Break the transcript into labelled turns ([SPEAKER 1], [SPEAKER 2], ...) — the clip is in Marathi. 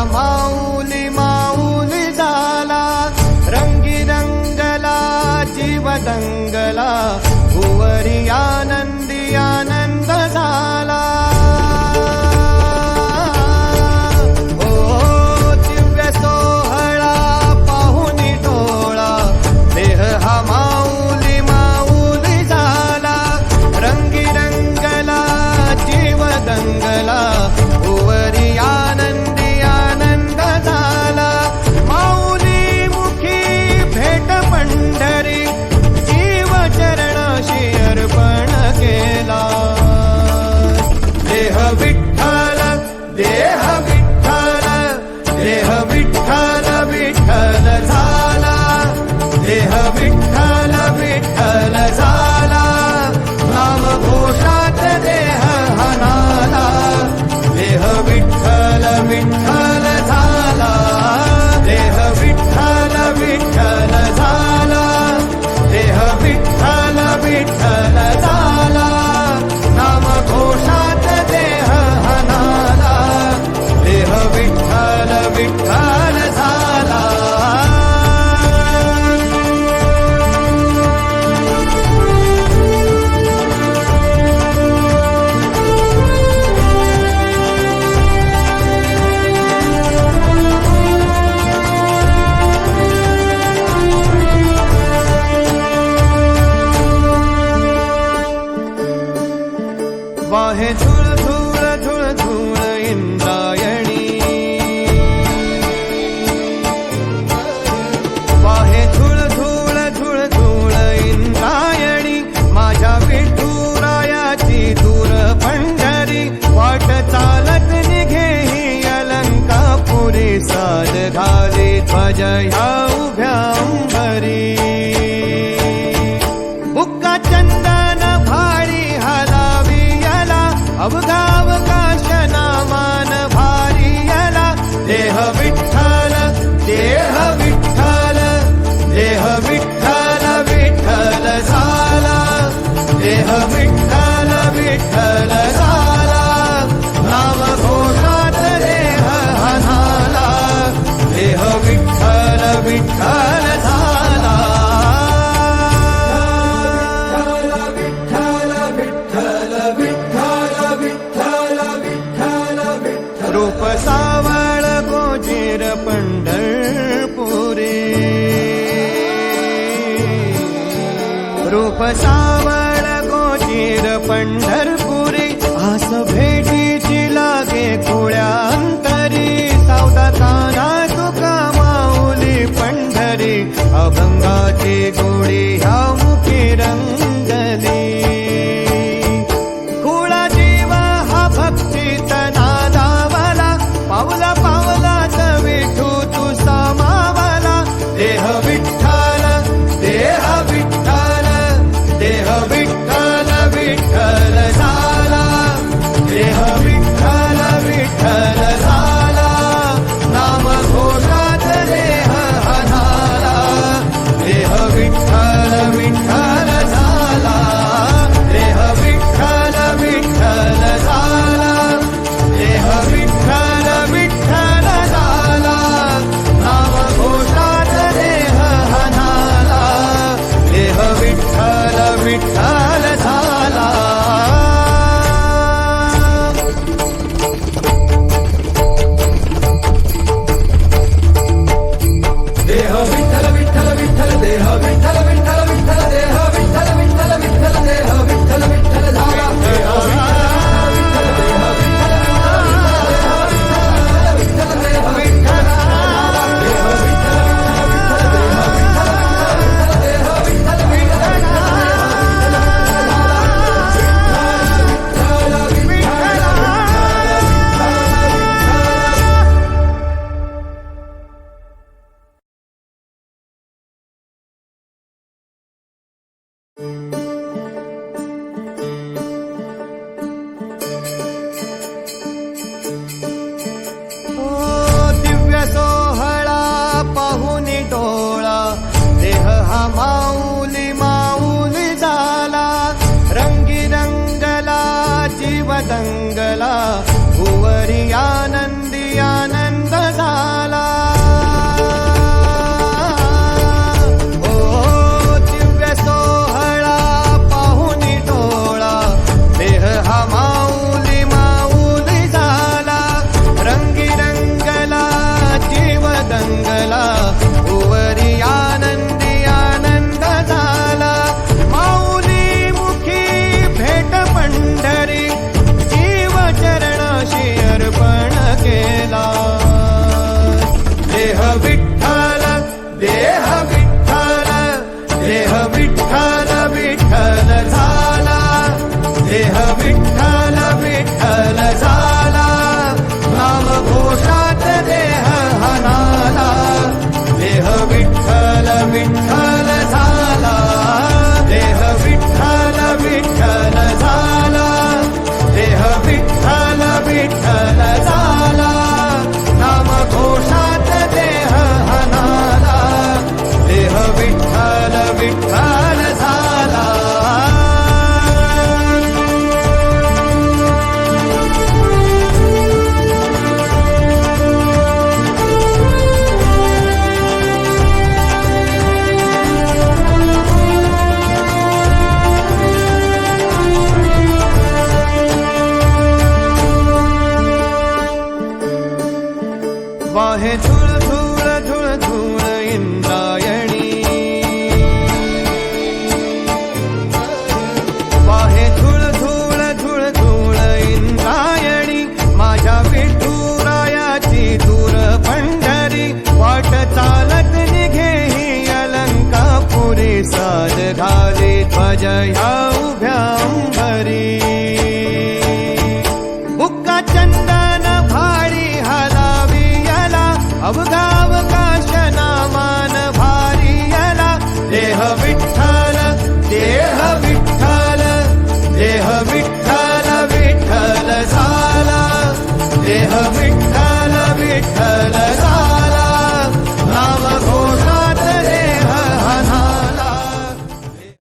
[SPEAKER 1] আমার रूप सावळ गोजेर पंढरपुरी. रूप सावळ गोजेर पंढरपुरी. आस भेटीची लागे कुळ्यांतरी. सावधाताना तुका माऊली पंढरी. अभंगाची गोळी